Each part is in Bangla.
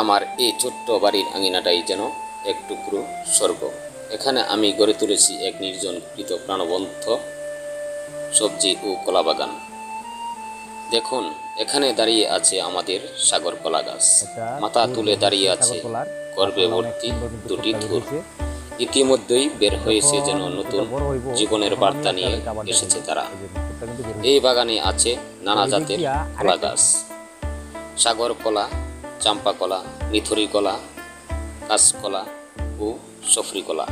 আমার এই ছোট্ট বাড়ির আঙিনাটাই যেন এক টুকরো স্বর্গ। এখানে আমি গড়ে তুলেছি এক নির্জনকৃত প্রাণবন্ত সবজি ও কলা বাগান দেখুন এখানে দাঁড়িয়ে আছে আমাদের সাগর কলা গাছ। মাথা তুলে দাঁড়িয়ে আছে গর্বে ভর্তি দুটি ধুর ইতিমধ্যেই বের হয়েছে যেন নতুন জীবনের বার্তা নিয়ে এসেছে তারা। এই বাগানে আছে নানা জাতের কলা গাছ। সাগর কলা চাম্পা কলা নিথুরি কলা কাঁচকলা ও সফরি কলা।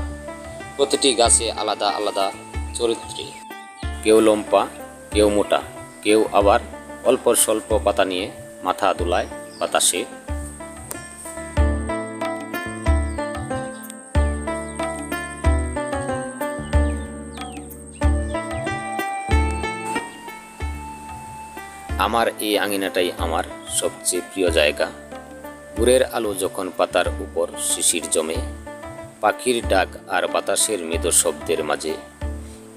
প্রতিটি গাছে আলাদা আলাদা চরিত্রে। কেউ লম্পা, কেউ মোটা, কেউ আবার অল্প স্বল্প পাতা নিয়ে মাথা দোলায় বাতাসে। আমার এই আঙিনাটাই আমার সবচেয়ে প্রিয় জায়গা। ভোরের আলো যখন পাতার উপর শিশির জমে, পাখির ডাক আর বাতাসের মৃদু শব্দের মাঝে,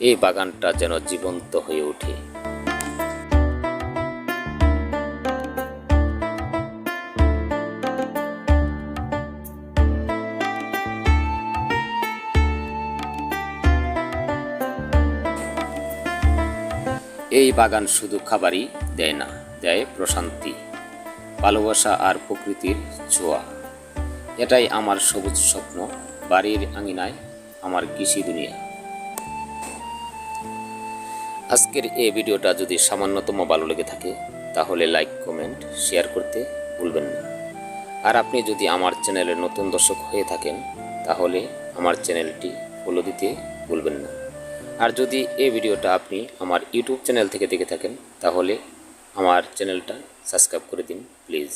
এই বাগানটা যেন জীবন্ত হয়ে ওঠে। এই বাগান শুধু খাবারই দেয় না, দেয় প্রশান্তি। ভালোবাসা আর প্রকৃতির ছোঁয়া। এটাই আমার সবুজ স্বপ্ন, বাড়ির আঙিনায় আমার কৃষি দুনিয়া। আজকের এই ভিডিওটা যদি সামান্যতম ভালো লেগে থাকে, তাহলে লাইক, কমেন্ট, শেয়ার করতে ভুলবেন না। আর আপনি যদি আমার চ্যানেলে নতুন দর্শক হয়ে থাকেন, তাহলে আমার চ্যানেলটি ফলো দিতে ভুলবেন না। আর যদি এই ভিডিওটা আপনি আমার ইউটিউব চ্যানেল থেকে দেখে থাকেন, তাহলে আমার চ্যানেলটা সাবস্ক্রাইব করে দিন, প্লিজ।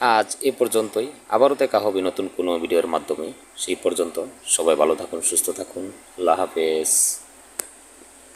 আজ এ পর্যন্তই। আবারও দেখা হবে নতুন কোনো ভিডিওর মাধ্যমে। সেই পর্যন্ত সবাই ভালো থাকুন, সুস্থ থাকুন। আল্লাহ হাফেজ।